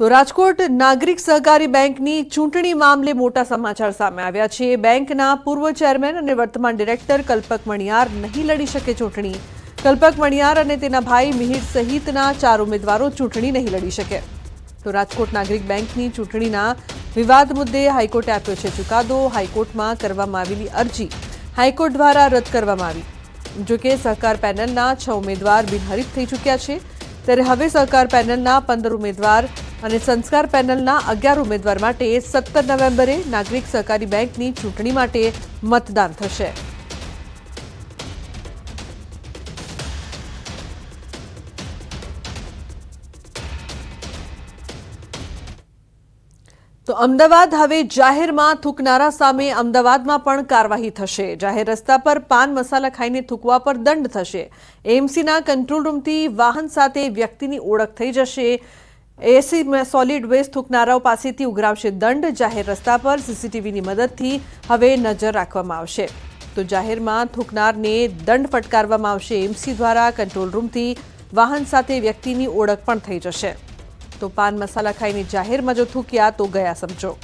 તો રાજકોટ નાગરિક સહકારી બેંકની ચૂંટણી મામલે મોટા સમાચાર સામે આવ્યા છે. બેંકના પૂર્વ ચેરમેન અને વર્તમાન ડિરેક્ટર કલ્પક મણિયાર નહીં લડી શકે ચૂંટણી. કલ્પક મણિયાર અને તેના ભાઈ મિહિર સહિતના ચાર ઉમેદવારો ચૂંટણી નહીં લડી શકે. તો રાજકોટ નાગરિક બેંકની ચૂંટણીના વિવાદ મુદ્દે હાઈકોર્ટે આપ્યો છે ચુકાદો. હાઈકોર્ટમાં કરવામાં આવેલી અરજી હાઈકોર્ટ દ્વારા રદ કરવામાં આવી. જોકે સહકાર પેનલના છ ઉમેદવાર બિનહરીફ થઈ ચૂક્યા છે. ત્યારે હવે સહકાર પેનલના પંદર ઉમેદવાર અને સંસ્કાર પેનલના અગિયાર ઉમેદવાર માટે સત્તર નવેમ્બરે નાગરિક સહકારી બેંકની ચૂંટણી માટે મતદાન થશે. તો અમદાવાદ હવે જાહેરમાં થૂકનારા સામે અમદાવાદમાં પણ કાર્યવાહી થશે. જાહેર રસ્તા પર પાન મસાલા ખાઈને થૂકવા પર દંડ થશે. એમસીના કંટ્રોલ રૂમથી વાહન સાથે વ્યક્તિની ઓળખ થઈ જશે. એસી સોલિડ વેસ્ટ થૂકનારાઓ પાસેથી ઉઘરાવશે દંડ. જાહેર રસ્તા પર સીસીટીવીની મદદથી હવે નજર રાખવામાં આવશે. તો જાહેરમાં થૂકનારને દંડ ફટકારવામાં આવશે. એમસી દ્વારા કંટ્રોલ રૂમથી વાહન સાથે વ્યક્તિની ઓળખ પણ થઈ જશે. તો પાન મસાલા ખાઈને જાહેરમાં જો થૂક્યા તો ગયા સમજો.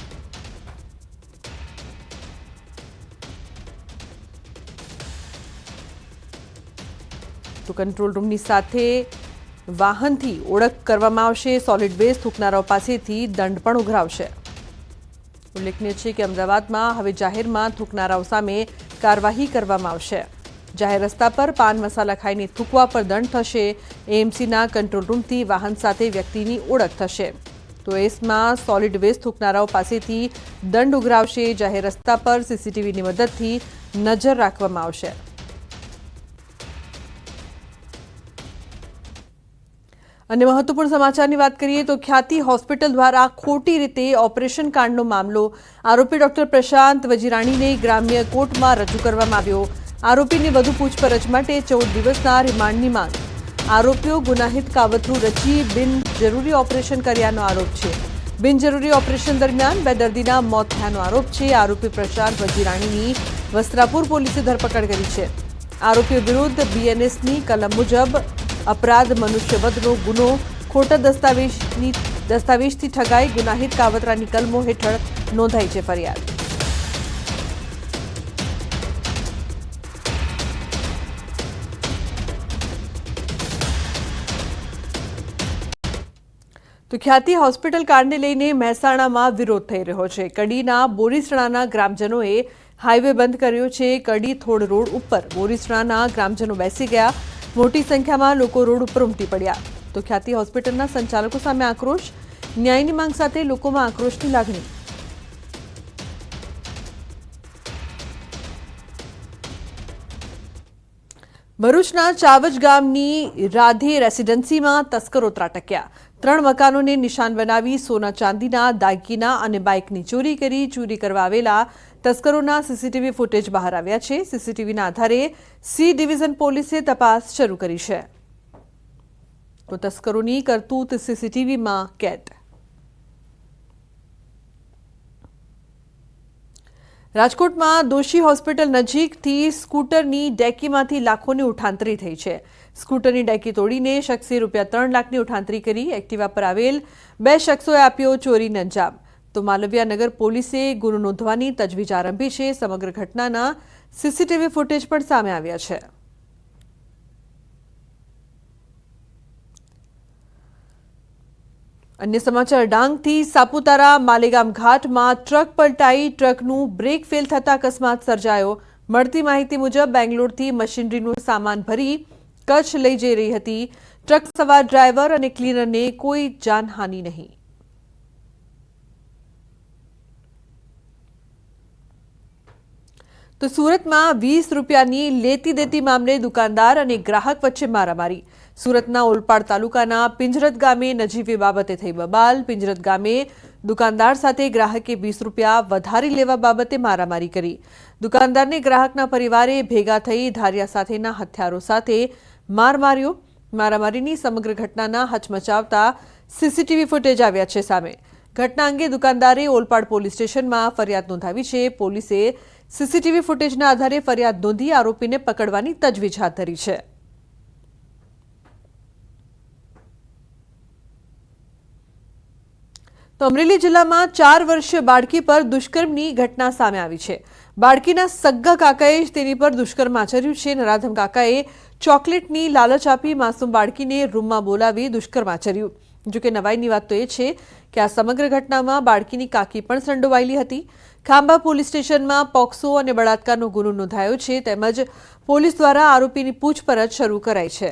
તો કંટ્રોલ રૂમની સાથે વાહનથી ઓળખ કરવામાં આવશે. સોલિડ વેસ્ટ થૂકનારાઓ પાસેથી દંડ પણ ઉઘરાવશે. ઉલ્લેખનીય છે કે અમદાવાદમાં હવે જાહેરમાં થૂકનારાઓ સામે કાર્યવાહી કરવામાં આવશે. જાહેર રસ્તા પર પાન મસાલા ખાઈને થૂકવા પર દંડ થશે. એએમસીના કંટ્રોલ રૂમથી વાહન સાથે વ્યક્તિની ઓળખ થશે. તો એસમાં સોલિડ વેસ્ટ થૂકનારાઓ પાસેથી દંડ ઉઘરાવશે. જાહેર રસ્તા પર સીસીટીવીની મદદથી નજર રાખવામાં આવશે. અને મહત્વપૂર્ણ સમાચારની વાત કરીએ તો ખ્યાતિ હોસ્પિટલ દ્વારા ખોટી રીતે ઓપરેશન કાંડનો મામલો આરોપી ડોક્ટર પ્રશાંત વજીરાણીને ગ્રામ્ય કોર્ટમાં રજૂ કરવામાં આવ્યો. આરોપીની વધુ પૂછપરછ માટે ચૌદ દિવસના રિમાન્ડની માંગ. આરોપીઓ ગુનાહિત કાવતરું રચી બિનજરૂરી ઓપરેશન કર્યાનો આરોપ છે. બિનજરૂરી ઓપરેશન દરમિયાન બે દર્દીના મોત થયાનો આરોપ છે. આરોપી પ્રશાંત વજીરાણીની વસ્ત્રાપુર પોલીસે ધરપકડ કરી છે. આરોપીઓ વિરુદ્ધ બીએનએસની કલમ મુજબ અપરાધ, મનુષ્યવધનો ગુનો, ખોટા દસ્તાવેજની, દસ્તાવેજથી ઠગાઈ ગુનાહિત કાવતરાની કલમો હેઠળ નોંધાઈ છે ફરિયાદ. તો ખ્યાતિ હોસ્પિટલ કાંડને લઈને મહેસાણામાં વિરોધ થઈ રહ્યો છે. કડીના બોરીસણાના ગ્રામજનોએ હાઈવે બંધ કર્યો છે. કડી થોડ રોડ ઉપર બોરીસણાના ગ્રામજનો બેસી ગયા. મોટી સંખ્યામાં લોકો રોડ ઉપર ઉમટી પડ્યા. તો ખ્યાતિ હોસ્પિટલના સંચાલકો સામે આક્રોશ, ન્યાયની માંગ સાથે લોકોમાં આક્રોશની લાગણી. ભરૂચના ચાવજ ગામની રાધે રેસિડેન્સીમાં તસ્કરો ત્રાટક્યા ત્રણ મકાનોને નિશાન બનાવી સોના ચાંદીના, દાગીના અને બાઇકની ચોરી કરી, ચોરી કરવા આવેલા તસ્કરોના સીસીટીવી ફૂટેજ બહાર આવ્યા છે. સીસીટીવીના આધારે સી ડિવિઝન પોલીસે તપાસ શરૂ કરી છે. તો તસ્કરોની કરતૂત સીસીટીવીમાં કેદ. રાજકોટમાં દોશી હોસ્પિટલ નજીકથી સ્કૂટરની ડેકીમાંથી લાખોની ઉઠાંતરી થઈ છે. સ્કૂટરની ડેકી તોડીને શખ્સે રૂપિયા ત્રણ લાખની ઉઠાંતરી કરી. એક્ટિવા પર આવેલ બે શખ્સોએ આપ્યો ચોરીને અંજામ. તો માલવિયા નગર પોલીસે ગુનો નોંધવાની તજવીજ આરંભી છે. સમગ્ર ઘટનાના સીસીટીવી ફૂટેજ પણ સામે આવ્યા છે. અન્ય સમાચાર, ડાંગથી સાપુતારા માલેગામ ઘાટમાં ટ્રક પલટાઈ, ટ્રકનું બ્રેક ફેલ થતા અકસ્માત સર્જાયો. મળતી માહિતી મુજબ બેંગ્લોરથી મશીનરીનો સામાન ભરી કચ્છ લઈ જઈ રહી હતી. ટ્રક સવાર ડ્રાઈવર અને ક્લીનરને કોઈ જાનહાનિ નહીં. તો સુરતમાં વીસ રૂપિયાની લેતી દેતી મામલે દુકાનદાર અને ગ્રાહક વચ્ચે મારામારી. સુરતના ઓલપાડ તાલુકાના પિંજરત ગામે નજીવી બાબતે થઈ બબાલ. પિંજરત ગામે દુકાનદાર સાથે ગ્રાહકે વીસ રૂપિયા વધારી લેવા બાબતે મારામારી કરી. દુકાનદારને ગ્રાહકના પરિવારે ભેગા થઈ ધારિયા સાથેના હથિયારો સાથે માર માર્યો. મારામારીની સમગ્ર ઘટનાના હચમચાવતા સીસીટીવી ફૂટેજ આવ્યા છે સામે. ઘટના અંગે દુકાનદારે ઓલપાડ પોલીસ સ્ટેશનમાં ફરિયાદ નોંધાવી છે. પોલીસે સીસીટીવી ફૂટેજના આધારે ફરિયાદ નોંધી આરોપીને પકડવાની તજવીજ હાથ ધરી છે. તો અમરેલી જિલ્લામાં ચાર વર્ષીય બાળકી પર દુષ્કર્મની ઘટના સામે આવી છે. બાળકીના સગ્ગા કાકાએ જ તેની પર દુષ્કર્મ આચર્યું છે નરાધમ કાકાએ ચોકલેટની લાલચ આપી માસૂમ બાળકીને રૂમમાં બોલાવી દુષ્કર્મ આચર્યું. જોકે નવાઈની વાત તો એ છે કે આ સમગ્ર ઘટનામાં બાળકીની કાકી પણ સંડોવાયેલી હતી. ખાંભા પોલીસ સ્ટેશનમાં પોક્સો અને બળાત્કારનો ગુનો નોંધાયો છે, તેમજ પોલીસ દ્વારા આરોપીની પૂછપરછ શરૂ કરાઈ છે.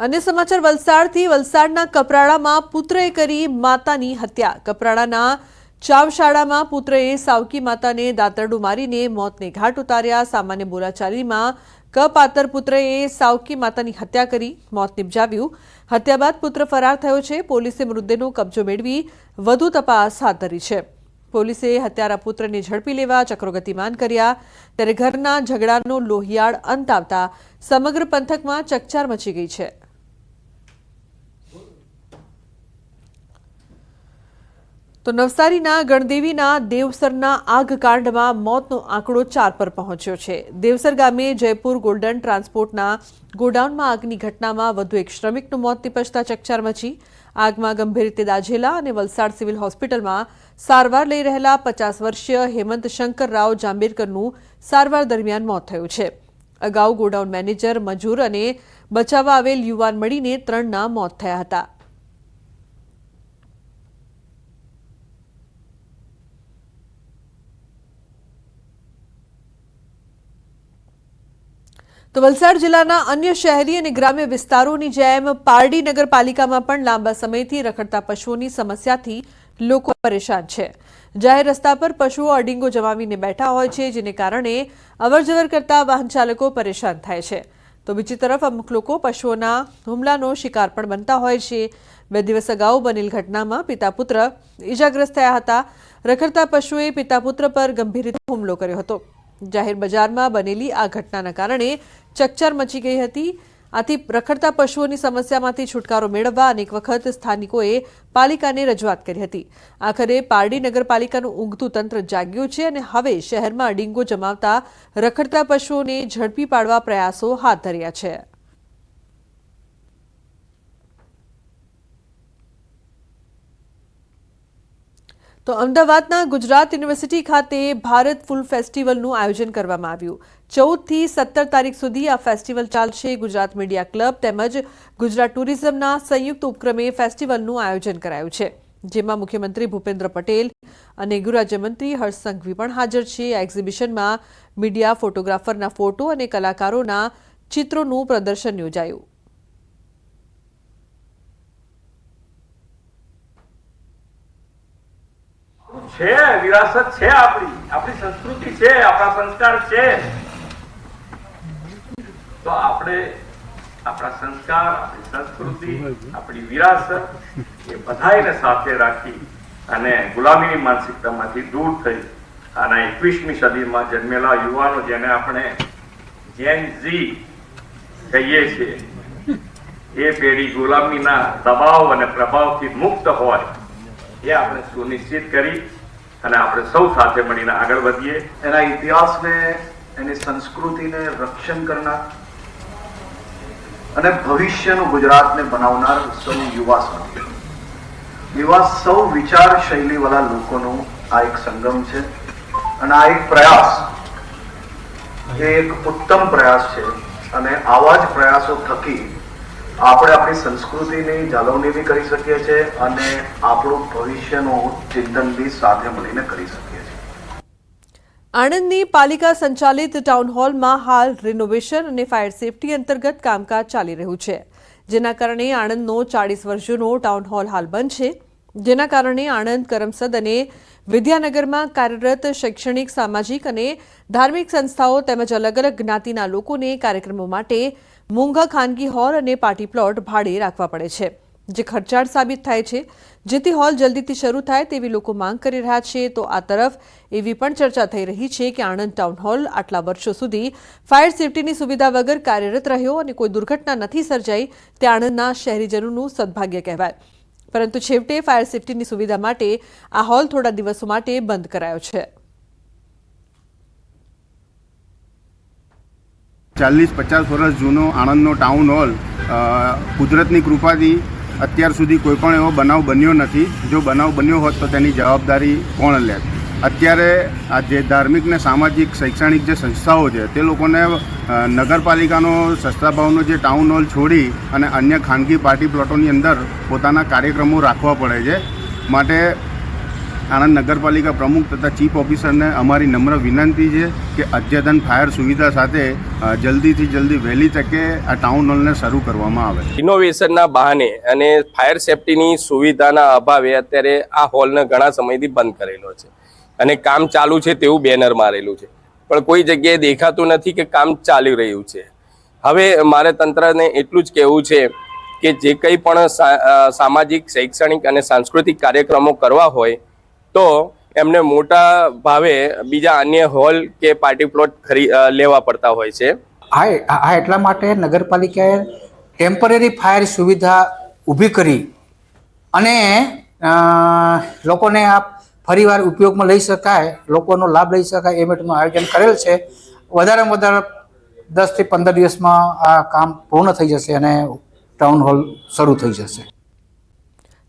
અન્ય સમાચાર, વલસાડથી વલસાડના કપરાડામાં પુત્રએ કરી માતાની હત્યા. કપરાડાના ચાવશાળામાં પુત્રએ સાવકી માતાને દાતરડું મારીને મોતને ઘાટ ઉતાર્યા. સામાન્ય બોલાચાલીમાં કપાતર પુત્રએ સાવકી માતાની હત્યા કરી, મોત નિપજાવ્યું. હત્યા બાદ પુત્ર ફરાર થયો છે. પોલીસે મૃતદેહનો કબજો મેળવી વધુ તપાસ હાથ ધરી છે. પોલીસે હત્યારા પુત્રને ઝડપી લેવા ચક્રો ગતિમાન કર્યા. ત્યારે ઘરના ઝઘડાનો લોહિયાળ અંત આવતા સમગ્ર પંથકમાં ચકચાર મચી ગઈ છે. તો નવસારીના ગણદેવીના દેવસરના આગકાંડમાં મોતનો આંકડો ચાર પર પહોંચ્યો છે. દેવસર ગામે જયપુર ગોલ્ડન ટ્રાન્સપોર્ટના ગોડાઉનમાં આગની ઘટનામાં વધુ એક શ્રમિકનું મોત નિપજતા ચકચાર મચી. આગમાં ગંભીર રીતે દાઝેલા અને વલસાડ સિવિલ હોસ્પિટલમાં સારવાર લઈ રહેલા પચાસ વર્ષીય હેમંત શંકર રાવ જાંબેરકરનું સારવાર દરમિયાન મોત થયું છે. અગાઉ ગોડાઉન મેનેજર મજૂર અને બચાવવા આવેલ યુવાન મળીને ત્રણના મોત થયા હતા. તો વલસાડ જિલ્લાના અન્ય શહેરી અને ગ્રામ્ય વિસ્તારોની જેમ પારડી નગરપાલિકામાં પણ લાંબા સમયથી રખડતા પશુઓની સમસ્યાથી લોકો પરેશાન છે. જાહેર રસ્તા પર પશુઓ અડીંગો જમાવીને બેઠા હોય છે, જેને કારણે અવરજવર કરતા વાહન ચાલકો પરેશાન થાય છે. તો બીજી તરફ અમુક લોકો પશુઓના હુમલાનો શિકાર પણ બનતા હોય છે. બે દિવસ અગાઉ બનેલ ઘટનામાં પિતા પુત્ર ઇજાગ્રસ્ત થયા હતા. રખડતા પશુએ પિતા પુત્ર પર ગંભીર રીતે હુમલો કર્યો હતો. જાહેર બજારમાં બનેલી આ ઘટનાના કારણે ચકચાર મચી ગઈ હતી. આથી રખડતા પશુઓની સમસ્યામાંથી છુટકારો મેળવવા અનેક વખત સ્થાનિકોએ પાલિકાને રજૂઆત કરી હતી. આખરે પારડી નગરપાલિકાનું ઊંઘતું તંત્ર જાગ્યું છે અને હવે શહેરમાં ડીંગો જમાવતા રખડતા પશુઓને ઝડપી પાડવા પ્રયાસો હાથ ધર્યા છે. તો અમદાવાદના ગુજરાત યુનિવર્સિટી ખાતે ભારત ફૂલ ફેસ્ટિવલનું આયોજન કરવામાં આવ્યું. ચૌદથી સત્તર તારીખ સુધી આ ફેસ્ટિવલ ચાલશે. ગુજરાત મીડિયા ક્લબ તેમજ ગુજરાત ટુરિઝમના સંયુક્ત ઉપક્રમે ફેસ્ટિવલનું આયોજન કરાયું છે. જેમાં મુખ્યમંત્રી ભૂપેન્દ્ર પટેલ અને ગૃહરાજ્યમંત્રી હર્ષ સંઘવી પણ હાજર છે. આ એક્ઝિબિશનમાં મીડિયા, ફોટોગ્રાફરના ફોટો અને કલાકારોના ચિત્રોનું પ્રદર્શન યોજાયું. છે, વિરાસત છે આપણી. આપણી સંસ્કૃતિ છે, આપણા સંસ્કાર છે. તો આપણે આપણા સંસ્કાર, આપણી સંસ્કૃતિ, આપણી વિરાસત એ બધાને સાથે રાખી અને ગુલામીની માનસિકતામાંથી દૂર થઈ અને એકવીસમી સદીમાં જન્મેલા યુવાનો જેને આપણે જેન ઝી કહીએ છીએ, એ પેઢી ગુલામીના દબાવ અને પ્રભાવથી મુક્ત હોય, એ આપણે સુનિશ્ચિત કરી અને આપણે સૌ સાથે મળીને આગળ વધીએ. એના ઇતિહાસને, એની સંસ્કૃતિને રક્ષણ કરનાર અને ભવિષ્યનું ગુજરાતને બનાવનાર સૌ યુવા સાથી. એવા સૌ વિચાર શૈલીવાળા લોકોનો આ એક સંગમ છે અને આ એક પ્રયાસ, એ એક ઉત્તમ પ્રયાસ છે અને આવા જ પ્રયાસો થકી આપણે આપણી સંસ્કૃતિની જાળવણી બી કરી શકીએ છીએ અને આપણું ભવિષ્યનું ચિંતન બી સાથે મળીને કરી શકીએ આણંદની પાલિકા સંચાલિત ટાઉન હોલમાં હાલ રિનોવેશન અને ફાયર સેફટી અંતર્ગત કામકાજ ચાલી રહ્યું છે. જેના કારણે આણંદનો ચાળીસ વર્ષ જૂનો ટાઉન હોલ હાલ બંધ છે. જેના કારણે આણંદ કરમસદ અને વિદ્યાનગરમાં કાર્યરત શૈક્ષણિક, સામાજિક અને ધાર્મિક સંસ્થાઓ તેમજ અલગ અલગ જ્ઞાતિના લોકોને કાર્યક્રમો માટે મોંઘા ખાનગી હોલ અને પાર્ટી પ્લોટ ભાડે રાખવા પડે છે. જે ખર્ચાળ સાબિત થાય છે. જેથી હોલ જલ્દીથી શરૂ થાય તેવી લોકો માંગ કરી રહ્યા છે. તો આ તરફ એવી પણ ચર્ચા થઈ રહી છે કે આણંદ ટાઉન હોલ આટલા વર્ષો સુધી ફાયર સેફટીની સુવિધા વગર કાર્યરત રહ્યો અને કોઈ દુર્ઘટના નથી સર્જાઈ તે આણંદના શહેરીજનોનું સદભાગ્ય કહેવાય. પરંતુ છેવટે ફાયર સેફટીની સુવિધા માટે આ હોલ થોડા દિવસો માટે બંધ કરાયો છે. ચાલીસ, પચાસ વર્ષ જૂનો આણંદનો ટાઉન હોલ કુદરતની કૃપાથી અત્યાર સુધી કોઈ પણ એવો બનાવ બન્યો નથી. જો બનાવ બન્યો હોત તો તેની જવાબદારી કોણ લે? અત્યારે આ જે ધાર્મિક ને સામાજિક, શૈક્ષણિક જે સંસ્થાઓ છે, તે લોકોને નગરપાલિકાનો સસ્તા ભાવનો જે ટાઉન હોલ છોડી અને અન્ય ખાનગી પાર્ટી પ્લોટોની અંદર પોતાના કાર્યક્રમો રાખવા પડે છે. માટે આણંદ નગરપાલિકા પ્રમુખ તથા ચીફ ઓફિસરને અમારી નમ્ર વિનંતી છે કે અદ્યતન ફાયર સુવિધા સાથે જલ્દીથી જલ્દી વહેલી તકે આ ટાઉન હોલને શરૂ કરવામાં આવે. ઇનોવેશનના બહાને અને ફાયર સેફટીની સુવિધાના અભાવે અત્યારે આ હોલને ઘણા સમયથી બંધ કરેલો છે. અને કામ ચાલુ છે તેવું બેનર મારેલું છે. પણ કોઈ જગ્યાએ દેખાતું નથી કે કામ ચાલી રહ્યું છે. હવે મારે તંત્રને એટલું જ કહેવું છે કે જે કંઈ પણ સામાજિક, શૈક્ષણિક અને સાંસ્કૃતિક કાર્યક્રમો કરવા હોય તો એમને મોટા ભાવે બીજા અન્ય હોલ કે પાર્ટી પ્લોટ ખરી લેવા પડતા હોય છે. આ આ એટલા માટે નગરપાલિકાએ ટેમ્પરરી ફાયર સુવિધા ઊભી કરી અને લોકોને આ ફરીવાર ઉપયોગમાં લઈ શકાય, લોકોનો લાભ લઈ શકાય એ માટેનું આયોજન કરેલ છે. વધારેમાં વધારે દસથી પંદર દિવસમાં આ કામ પૂર્ણ થઈ જશે અને ટાઉન હોલ શરૂ થઈ જશે.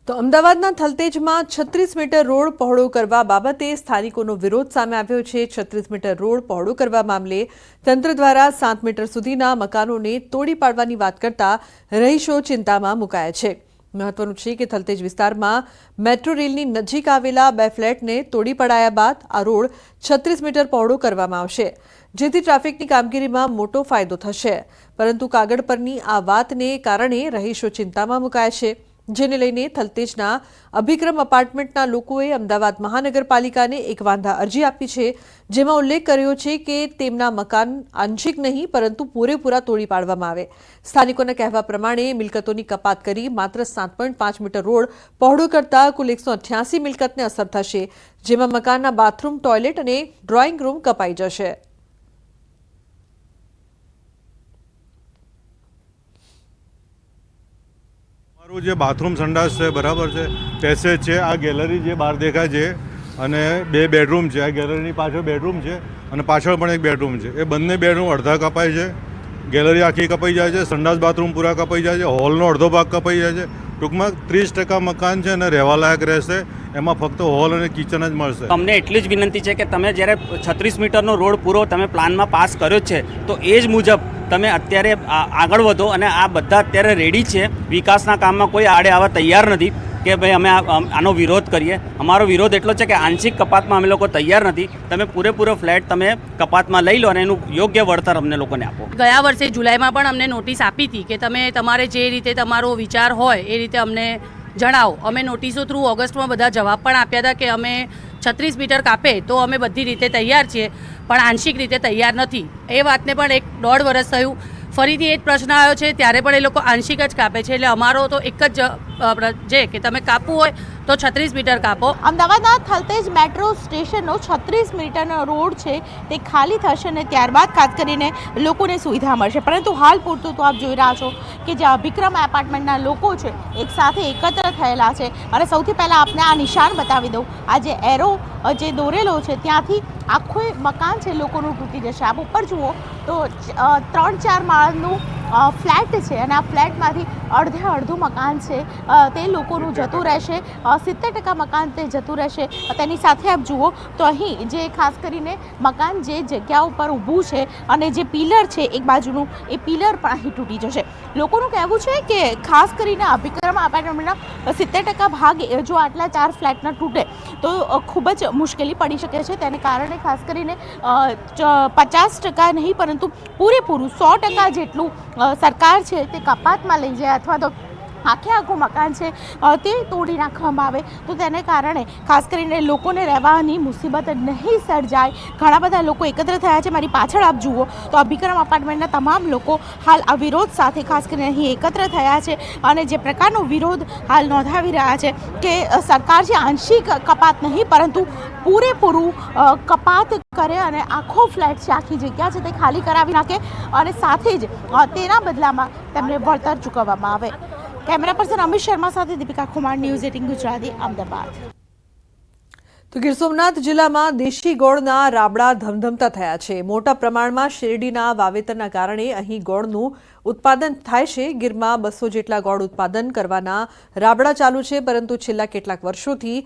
તો અમદાવાદના થલતેજમાં છત્રીસ મીટર રોડ પહોળો કરવા બાબતે સ્થાનિકોનો વિરોધ સામે આવ્યો છે. છત્રીસ મીટર રોડ પહોળો કરવા મામલે તંત્ર દ્વારા સાત મીટર સુધીના મકાનોને તોડી પાડવાની વાત કરતા રહીશો ચિંતામાં મુકાયા છે. મહત્વનું છે કે થલતેજ વિસ્તારમાં મેટ્રો રેલની નજીક આવેલા બે ફ્લેટને તોડી પડાયા બાદ આ રોડ છત્રીસ મીટર પહોળો કરવામાં આવશે, જેથી ટ્રાફિકની કામગીરીમાં મોટો ફાયદો થશે. પરંતુ કાગળ પરની આ વાતને કારણે રહીશો ચિંતામાં મુકાયા છે. જેને લઈને થલતેજના અભિક્રમ અપાર્ટમેન્ટના લોકોએ અમદાવાદ મહાનગરપાલિકાને એક વાંધા અરજી આપી છે, જેમાં ઉલ્લેખ કર્યો છે કે તેમના મકાન આંશિક નહીં, પરંતુ પૂરેપૂરા તોડી પાડવામાં આવે. સ્થાનિકોના કહેવા પ્રમાણે મિલકતોની કપાત કરી માત્ર સાત મીટર રોડ પહોળો કરતા કુલ એકસો મિલકતને અસર થશે, જેમાં મકાનના બાથરૂમ, ટોયલેટ અને ડ્રોઈંગ રૂમ કપાઈ જશે. મારું જે બાથરૂમ સંડાસ છે, બરાબર છે, પેસેજ છે, આ ગેલેરી જે બહાર દેખાય છે અને બે બેડરૂમ છે. આ ગેલેરીની પાછળ બેડરૂમ છે અને પાછળ પણ એક બેડરૂમ છે. એ બંને બેડરૂમ અડધા કપાય છે. ગેલેરી આખી કપાઈ જાય છે, સંડાસ બાથરૂમ પૂરા કપાઈ જાય છે, હોલનો અડધો ભાગ કપાઈ જાય છે. ટૂંકમાં ત્રીસ ટકા મકાન છે અને રહેવાલાયક રહેશે. એમાં ફક્ત હોલ અને કિચન જ મળશે. અમને એટલી જ વિનંતી છે કે તમે જ્યારે છત્રીસ મીટરનો રોડ પૂરો તમે પ્લાનમાં પાસ કર્યો છે, તો એ જ મુજબ તમે અત્યારે આગળ વધો અને આ બધા અત્યારે રેડી છે. વિકાસના કામમાં કોઈ આડે આવવા તૈયાર નથી. કે ભાઈ અમે આનો વિરોધ કરીએ. અમારો વિરોધ એટલો છે કે આંશિક કપાતમાં અમે લોકો તૈયાર નથી. તમે પૂરેપૂરો ફ્લેટ તમે કપાતમાં લઈ લો અને એનું યોગ્ય વળતર અમને લોકોને આપો. ગયા વર્ષે જુલાઈમાં પણ અમને નોટિસ આપી હતી કે તમે તમારે જે રીતે તમારો વિચાર હોય એ રીતે અમને જણાવો. અમે નોટિસો થ્રુ ઓગસ્ટમાં બધા જવાબ પણ આપ્યા હતા કે અમે છત્રીસ મીટર કાપે તો અમે બધી રીતે તૈયાર છીએ, પણ આંશિક રીતે તૈયાર નથી. એ વાતને પણ એક દોઢ વર્ષ થયું. ફરીથી એ જ પ્રશ્ન આવ્યો છે, ત્યારે પણ એ લોકો આંશિક જ કાપે છે. એટલે અમારો તો એક જ જે કે તમે કાપવું હોય તો છત્રીસ મીટર કાપો. અમદાવાદના થલતેજ મેટ્રો સ્ટેશનનો છત્રીસ મીટરનો રોડ છે, તે ખાલી થશે અને ત્યારબાદ ખાસ કરીને લોકોને સુવિધા મળશે. પરંતુ હાલ પૂરતું તો આપ જોઈ રહ્યા છો કે જે અભિક્રમ એપાર્ટમેન્ટના લોકો છે, એક સાથે એકત્ર થયેલા છે. અને સૌથી પહેલાં આપને આ નિશાન બતાવી દઉં. આ જે એરો જે દોરેલો છે, ત્યાંથી આખું એ મકાન છે લોકોનું તૂટી જશે. આપ ઉપર જુઓ તો ત્રણ ચાર માળનું ફ્લેટ છે અને આ ફ્લેટમાંથી અડધે અડધું મકાન છે. તે લોકોનું જતું રહેશે. સિત્તેર ટકા મકાન તે જતું રહેશે. તેની સાથે આપ જુઓ તો અહીં જે ખાસ કરીને મકાન જે જગ્યા ઉપર ઊભું છે અને જે પિલર છે એક બાજુનું એ પિલર પણ અહીં તૂટી જશે. લોકોનું કહેવું છે કે ખાસ કરીને અભિક્રમ એપાર્ટમેન્ટના સિત્તેર ટકા ભાગ જો આટલા ચાર ફ્લેટના તૂટે તો ખૂબ જ મુશ્કેલી પડી શકે છે. તેને કારણે ખાસ કરીને પચાસ ટકા નહીં, પરંતુ પૂરેપૂરું સો ટકા જેટલું સરકાર છે તે કપાતમાં લઈ જાય અથવા તો આખે આખું મકાન છે. તે તોડી નાખવામાં આવે તો તેને કારણે ખાસ કરીને લોકોને રહેવાની મુસીબત નહીં સર્જાય. ઘણા બધા લોકો એકત્ર થયા છે. મારી પાછળ આપ જુઓ તો અભિક્રમ અપાર્ટમેન્ટના તમામ લોકો હાલ આ વિરોધ સાથે ખાસ કરીને અહીં એકત્ર થયા છે અને જે પ્રકારનો વિરોધ હાલ નોંધાવી રહ્યા છે કે સરકાર જે આંશિક કપાત નહીં, પરંતુ પૂરેપૂરું કપાત કરે અને આખો ફ્લેટ છે, આખી જગ્યા છે તે ખાલી કરાવી નાખે અને સાથે જ તેના બદલામાં તેમને વળતર ચૂકવવામાં આવે. કેમેરા પર્સન અમિત શર્મા સાથે દીપિકા કુમાર ન્યૂઝ એટીન ગુજરાતી, અમદાવાદ. તો ગીર સોમનાથ જિલ્લામાં દેશી ગોળના રાબડા ધમધમતા થયા છે. મોટા પ્રમાણમાં શેરડીના વાવેતરના કારણે અહીં ગોળનું ઉત્પાદન થાય છે. ગીરમાં બસો જેટલા ગોળ ઉત્પાદન કરવાના રાબડા ચાલુ છે, પરંતુ છેલ્લા કેટલાક વર્ષોથી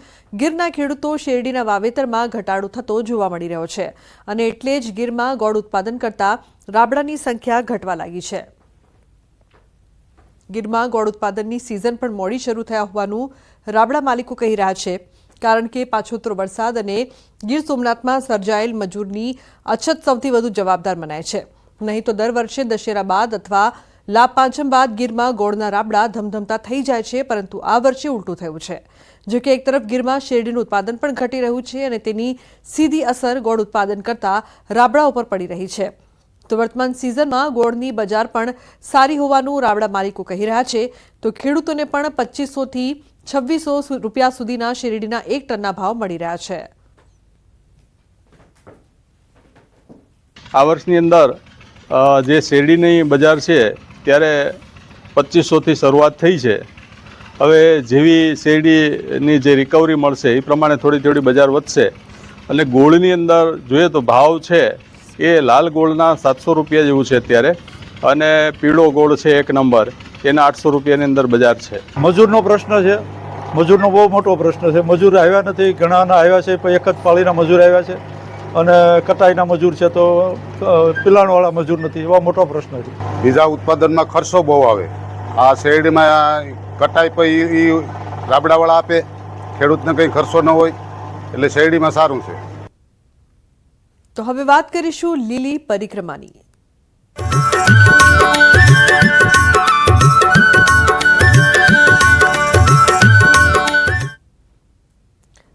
ગીરના ખેડૂતો શેરડીના વાવેતરમાં ઘટાડો થતો જોવા મળી રહ્યો છે. અને એટલે જ ગીરમાં ગોળ ઉત્પાદન કરતા રાબડાની સંખ્યા ઘટવા લાગી છે. ગીરમાં ગોળ ઉત્પાદનની સિઝન પણ મોડી શરૂ થયા હોવાનું રાબડા માલિકો કહી રહ્યા છે. કારણ કે પાછોતરો વરસાદ અને ગીર સોમનાથમાં સર્જાયેલ મજૂરની અછત સૌથી વધુ જવાબદાર મનાય છે. નહીં તો દર વર્ષે દશેરા બાદ અથવા લાભ પાંચમ બાદ ગીરમાં ગોળના રાબડા ધમધમતા થઈ જાય છે, પરંતુ આ વર્ષે ઉલટું થયું છે. જો કે એક તરફ ગીરમાં શેરડીનું ઉત્પાદન પણ ઘટી રહ્યું છે અને તેની સીધી અસર ગોળ ઉત્પાદન કરતા રાબડા ઉપર પડી રહી છે. તો વર્તમાન સિઝનમાં ગોળની બજાર પણ સારી હોવાનું રાવડા માલિકો કહી રહ્યા છે. તો ખેડૂતોને પણ પચીસોથી છવ્વીસો રૂપિયા સુધીના શેરડીના એક ટનના ભાવ મળી રહ્યા છે. આ વર્ષની અંદર જે શેરડીની બજાર છે, ત્યારે પચીસોથી શરૂઆત થઈ છે. હવે જેવી શેરડીની જે રિકવરી મળશે, એ પ્રમાણે થોડી થોડી બજાર વધશે. અને ગોળની અંદર જોઈએ તો ભાવ છે એ લાલ ગોળના સાતસો રૂપિયા જેવું છે અત્યારે. અને પીળો ગોળ છે એક નંબર. એના આઠસો રૂપિયાની અંદર બજાર છે. મજૂરનો પ્રશ્ન છે. મજૂરનો બહુ મોટો પ્રશ્ન છે. મજૂર આવ્યા નથી. ઘણાના આવ્યા છે. પણ એક જ પાળીના મજૂર આવ્યા છે. અને કટાઈના મજૂર છે તો પિલાણવાળા મજૂર નથી. એવા મોટો પ્રશ્ન છે. બીજા ઉત્પાદનમાં ખર્ચો બહુ આવે. આ શેરડીમાં કટાઈ પછી એ રાબડાવાળા આપે. ખેડૂતને કંઈ ખર્ચો ન હોય. એટલે શેરડીમાં સારું છે. તો હવે વાત કરીશું લીલી પરિક્રમાની.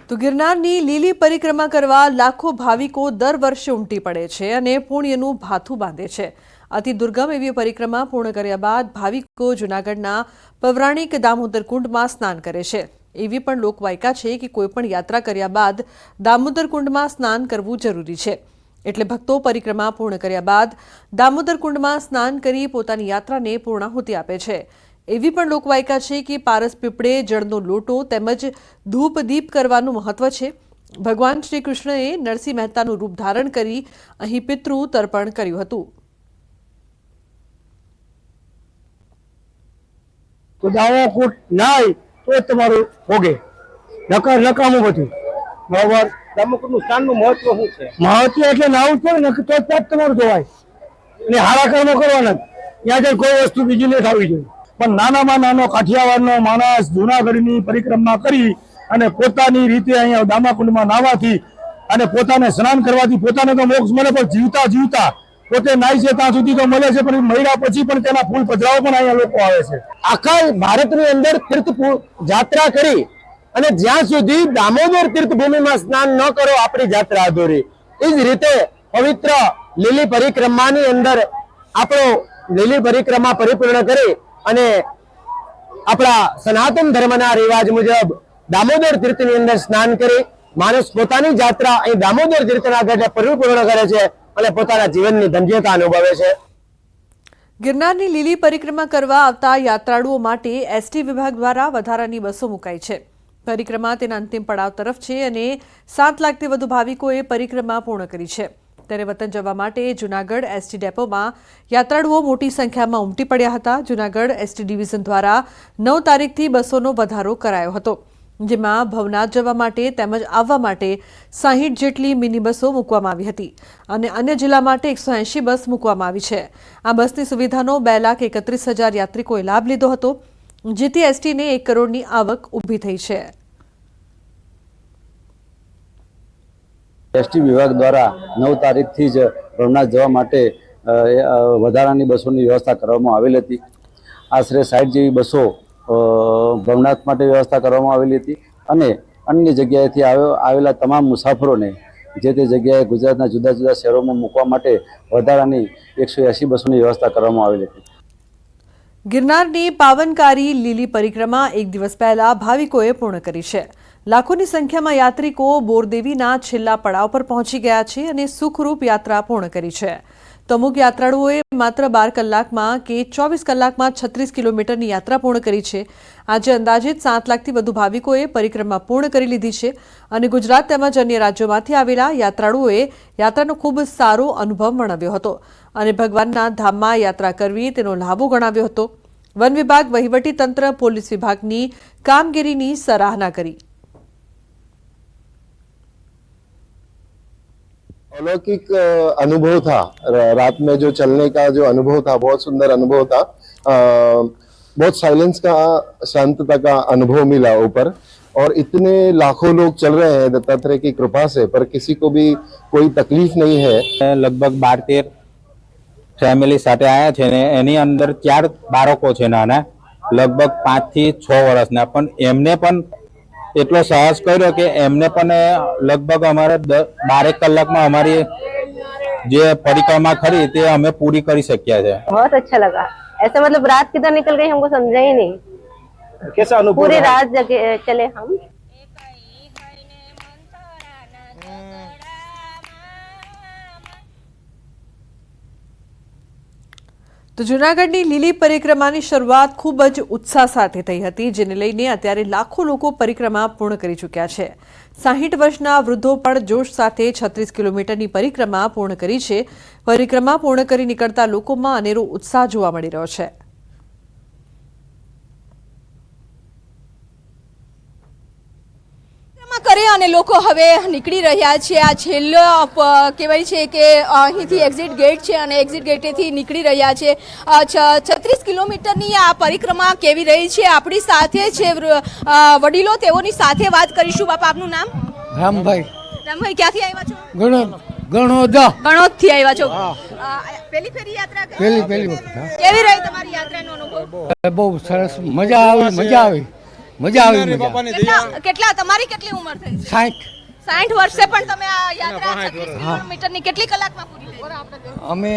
તો ગિરનારની લીલી પરિક્રમા કરવા લાખો ભાવિકો દર વર્ષે ઉમટી પડે છે અને પુણ્યનું ભાથું બાંધે છે. અતિ દુર્ગમ એવી પરિક્રમા પૂર્ણ કર્યા બાદ ભાવિકો જૂનાગઢના પૌરાણિક દામોદર કુંડમાં સ્નાન કરે છે. એવી પણ લોકવાયકા છે કે કોઈપણ યાત્રા કર્યા બાદ દામોદર કુંડમાં સ્નાન કરવું જરૂરી છે. એટલે ભક્તો પરિક્રમા પૂર્ણ કર્યા બાદ દામોદર કુંડમાં સ્નાન કરી પોતાની યાત્રાને પૂર્ણાહુતિ આપે છે. એવી પણ લોકવાયકા છે કે પારસ પીપળે જળનો લોટો તેમજ ધૂપ દીપ કરવાનું મહત્વ છે. ભગવાન શ્રી કૃષ્ણએ નરસિંહ મહેતાનું રૂપ ધારણ કરી અહીં પિતૃ તર્પણ કર્યું હતું. તો દાવો કૂટ નાય તો તમારું ભોગે. નકાર નકામું બધું. બરાબર? દામોકરનું સ્થાનનું મહત્વ શું છે? મહત્વ એટલે નાવું જ ને તો જ પાપ તમારું ધોવાય અને હારા કર્મો કરવાના. ત્યાં જઈને કોઈ વસ્તુ બીજી નહીં થવી જોઈએ. પણ નાનામાં નાનો કાઠિયાવાડનો માણસ જુનાગઢની પરિક્રમા કરી અને પોતાની રીતે અહીંયા દામાકુંડમાં નાવાથી અને પોતાને સ્નાન કરવાથી પોતાને તો મોક્ષ મળે પણ જીવતા જીવતા પોતે નાય છે ત્યાં સુધી તો મળે છે પણ મહિના પછી પણ તેના ફૂલ પધરાવા પણ અહીંયા લોકો આવે છે. આખા ભારતની અંદર તીર્થ જાત્રા કરી અને જ્યાં સુધી દામોદર તીર્થભૂમિમાં સ્નાન ન કરો આપણી જાત્રા અધૂરી. એ જ રીતે પવિત્ર લીલી પરિક્રમાની અંદર આપણો લીલી પરિક્રમા પરિપૂર્ણ કરી અને આપણા સનાતન ધર્મના રિવાજ મુજબ દામોદર તીર્થની અંદર સ્નાન કરી માણસ પોતાની જાત્રા અહીં દામોદર તીર્થના ગઢે પરિપૂર્ણ કરે છે અને પોતાના જીવનની ધન્યતા અનુભવે છે. ગિરનારની લીલી પરિક્રમા કરવા આવતા યાત્રાળુઓ માટે એસટી વિભાગ દ્વારા વધારાની બસો મુકાઈ છે. પરિક્રમા તેના અંતિમ પડાવ તરફ છે અને સાત લાખથી વધુ ભાવિકોએ પરિક્રમા પૂર્ણ કરી છે. ત્યારે વતન જવા માટે જૂનાગઢ એસટી ડેપોમાં યાત્રાળુઓ મોટી સંખ્યામાં ઉમટી પડ્યા હતા. જૂનાગઢ એસટી ડિવિઝન દ્વારા નવ તારીખથી બસોનો વધારો કરાયો હતો, જેમાં ભવનાથ જવા માટે તેમજ આવવા માટે સાહીઠ જેટલી મિની બસો મૂકવામાં આવી હતી અને અન્ય જિલ્લા માટે એકસો એંશી બસ મૂકવામાં આવી છે. આ બસની સુવિધાનો બે લાખ એકત્રીસ હજાર યાત્રિકોએ લાભ લીધો હતો. જેથી એસટીને એક કરોડની આવક ઊભી થઈ છે. એસટી વિભાગ દ્વારા નવ તારીખથી જ ભવનાથ જવા માટે વધારાની બસોની વ્યવસ્થા કરવામાં આવેલી હતી. આશરે સાઠ જેવી બસો ભવનાથ માટે વ્યવસ્થા કરવામાં આવેલી હતી અને અન્ય જગ્યાએથી આવેલા તમામ મુસાફરોને જે તે જગ્યાએ ગુજરાતના જુદા જુદા શહેરોમાં મૂકવા માટે વધારાની એકસો એંસી બસોની વ્યવસ્થા કરવામાં આવેલી હતી. ગિરનારની પાવનકારી લીલી પરિક્રમા એક દિવસ પહેલા ભાવિકોએ પૂર્ણ કરી છે. લાખોની સંખ્યામાં યાત્રિકો બોરદેવીના છેલ્લા પડાવ પર પહોંચી ગયા છે અને સુખરૂપ યાત્રા પૂર્ણ કરી છે. તો અમુક યાત્રાળુઓએ માત્ર બાર કલાકમાં કે ચોવીસ કલાકમાં છત્રીસ કિલોમીટરની યાત્રા પૂર્ણ કરી છે. આજે અંદાજિત સાત લાખથી વધુ ભાવિકોએ પરિક્રમા પૂર્ણ કરી લીધી છે અને ગુજરાત તેમજ અન્ય રાજ્યોમાંથી આવેલા યાત્રાળુઓએ યાત્રાનો ખૂબ સારો અનુભવ વર્ણવ્યો હતો. અને ભગવાનના ધામમાં યાત્રા કરવી તેનો લાભો ગણાવ્યો હતો વન વિભાગ વહીવટી તંત્ર પોલીસ વિભાગની કામગીરીની સરાહના કરી अलौकिक अ, अनुभव था र- रात में जो चलने का जो अनुभव था बहुत सुंदर अनुभव था अ, बहुत साइलेंस का शांतता का अनुभव मिला ऊपर और इतने लाखों लोग चल रहे हैं दत्तात्रेय की कृपा से पर किसी को भी कोई तकलीफ नहीं है લગભગ બાર તેર ફેમિલી સાથે આવ્યા છે ને એની અંદર ચાર બાળકો છે નાના લગભગ પાંચ થી છ વર્ષના પણ એમને પણ એટલો સાહસ કર્યો કે એમને પણ લગભગ અમારે દ- બારેક કલાકમાં અમારી જે પરિક્રમા ખરી તે અમે પૂરી કરી શક્યા છે बहुत अच्छा लगा ऐसा मतलब रात किधर निकल गई हमको समझा ही नहीं कैसा अनुभव पूरी रहा? रात जगे चले हम તો જૂનાગઢની લીલી પરિક્રમાની શરૂઆત ખૂબ જ ઉત્સાહ સાથે થઈ હતી, જેને લઈને અત્યારે લાખો લોકો પરિક્રમા પૂર્ણ કરી ચૂક્યા છે. સાહીઠ વર્ષના વૃદ્ધો પણ જોશ સાથે છત્રીસ કિલોમીટરની પરિક્રમા પૂર્ણ કરી છે. પરિક્રમા પૂર્ણ કરી નીકળતા લોકોમાં અનેરો ઉત્સાહ જોવા મળી રહ્યો છે પરિક્રમા કરે અને લોકો હવે નીકળી રહ્યા છે. આ છેલ્લો કહેવાય છે કે અહીંથી એક્ઝિટ ગેટ છે અને એક્ઝિટ ગેટેથી નીકળી રહ્યા છે. છત્રીસ કિલોમીટરની આ પરિક્રમા કેવી રહી છે? આપણી સાથે છે વડીલો તેઓની સાથે વાત કરીશું. બાપા આપનું નામ? રામભાઈ. રામભાઈ ક્યાંથી આવ્યા છો? ગણોદ ગણોદા. ગણોદથી આવ્યા છો. પેલી ફેરી યાત્રા પેલી પેલી કેવી રહી તમારી યાત્રાનો અનુભવ? બહુ સરસ મજા આવી મજા આવી. મજા આવી મજા. કેટલા કેટલા તમારી કેટલી ઉંમર થઈ 60 60 વર્ષે પણ તમે આ યાત્રા 36 કિલોમીટરની કેટલી કલાકમાં પૂરી કરી અમે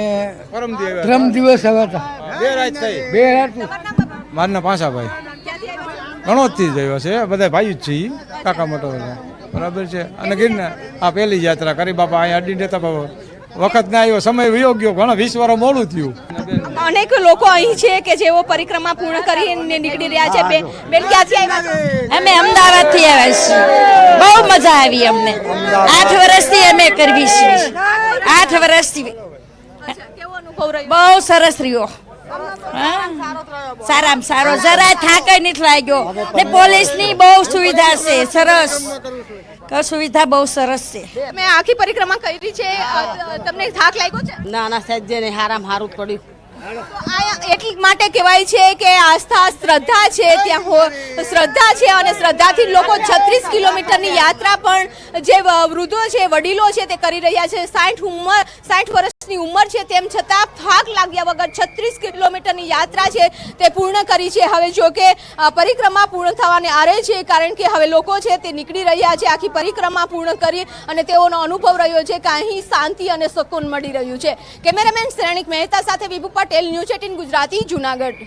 પરમ દિવસ આવ્યા હતા. બે રાત થઈ. બે રાત મારના પાસાભાઈ ઘણોથી જ આવ્યો છે. બધા ભાઈ જ છે કાકા મોટો બરાબર છે. અને ગિરનાર આ પહેલી યાત્રા કરી બાપા. અહીંયા અડી દેતા બાપા. વખત ના આવ્યો સમય વયો ગયો. ઘણા વીસ વાર મોડું થયું. અનેક લોકો અહીં છે કે જેઓ પરિક્રમા પૂર્ણ કરીને નીકળી રહ્યા છે. બેન ક્યાંથી આવ્યા અમે અમદાવાદથી આવ્યા છીએ. બહુ મજા આવી અમને. આઠ વર્ષથી અમે કરવી છીએ. આઠ વર્ષથી. કેવો અનુભવ રહ્યો બહુ સરસ રહ્યો. સારામાં સારો. જરા થાક નથી લાગ્યો. ને પોલીસની બહુ સુવિધા છે. સરસ. સુવિધા બહુ સરસ છે. મેં આખી પરિક્રમા કરી છે. તમને થાક લાગ્યો છે? ના ના સજ્જે ને હારામ હારું પડ્યું. એટલી માટે કહેવાય છે કે આસ્થા શ્રદ્ધા છે, ત્યાં હો- શ્રદ્ધા છે અને શ્રદ્ધાથી લોકો છત્રીસ કિલોમીટરની યાત્રા પણ જે વૃદ્ધો છે, વડીલો છે તે કરી રહ્યા છે. સાઠ ઉંમર, સાઠ વર્ષની ઉંમર છે તેમ છતાં થાક લાગ્યા વગર છત્રીસ કિલોમીટરની યાત્રા છે તે પૂર્ણ કરી છે. હવે જો કે પરિક્રમા પૂર્ણ થવાને આરે છે કારણ કે હવે લોકો છે તે નીકળી રહ્યા છે. આખી પરિક્રમા પૂર્ણ કરી અને તેઓનો અનુભવ રહ્યો છે કે અહીં શાંતિ અને સુકૂન મળી રહ્યું છે. કેમેરામેન શ્રેણિક મહેતા સાથે Vibhu Patel, news eighteen Gujarati, Junagadh.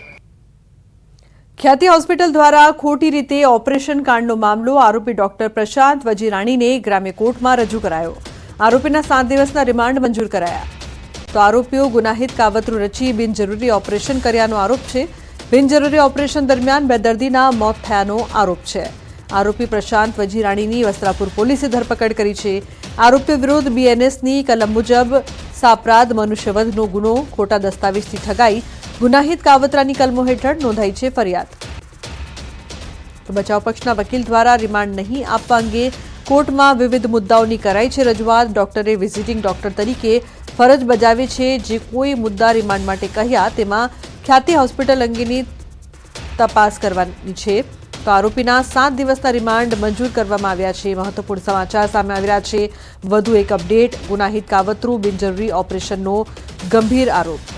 Khyati hospital દ્વારા ખોટી રીતે ઓપરેશન કાંડનો મામલો આરોપી ડોક્ટર પ્રશાંત વજીરાણીને ગ્રામ્ય કોર્ટમાં રજૂ કરાયો. આરોપીના સાત દિવસના રિમાન્ડ મંજૂર કરાયા. તો આરોપીઓ ગુનાહિત કાવતરું રચી બિનજરૂરી ઓપરેશન કર્યાનો આરોપ છે. બિનજરૂરી ઓપરેશન દરમિયાન બે દર્દીના મોત થયાનો આરોપ છે. આરોપી પ્રશાંત વજીરાણીની વસ્ત્રાપુર પોલીસે ધરપકડ કરી છે. આરોપીઓ વિરુદ્ધ બીએનએસની કલમ મુજબ સાપરાધ મનુષ્યવધનો ગુનો, ખોટા દસ્તાવેજથી ઠગાઈ, ગુનાહિત કાવતરાની કલમો હેઠળ નોંધાઈ છે ફરિયાદ. તો બચાવ પક્ષના વકીલ દ્વારા રિમાન્ડ નહીં આપવા અંગે કોર્ટમાં વિવિધ મુદ્દાઓની કરાઈ છે રજૂઆત. ડોક્ટરે વિઝિટિંગ ડોક્ટર તરીકે ફરજ બજાવી છે જે કોઈ મુદ્દા રિમાન્ડ માટે કહ્યા, તેમાં ખ્યાતિ હોસ્પિટલ અંગેની તપાસ કરવાની છે. તો આરોપીના સાત દિવસના રિમાન્ડ મંજૂર કરવામાં આવ્યા છે. મહત્વપૂર્ણ સમાચાર સામે આવી રહ્યા છે. વધુ એક અપડેટ, ગુનાહિત કાવતરું બિનજરૂરી ઓપરેશનનો ગંભીર આરોપ.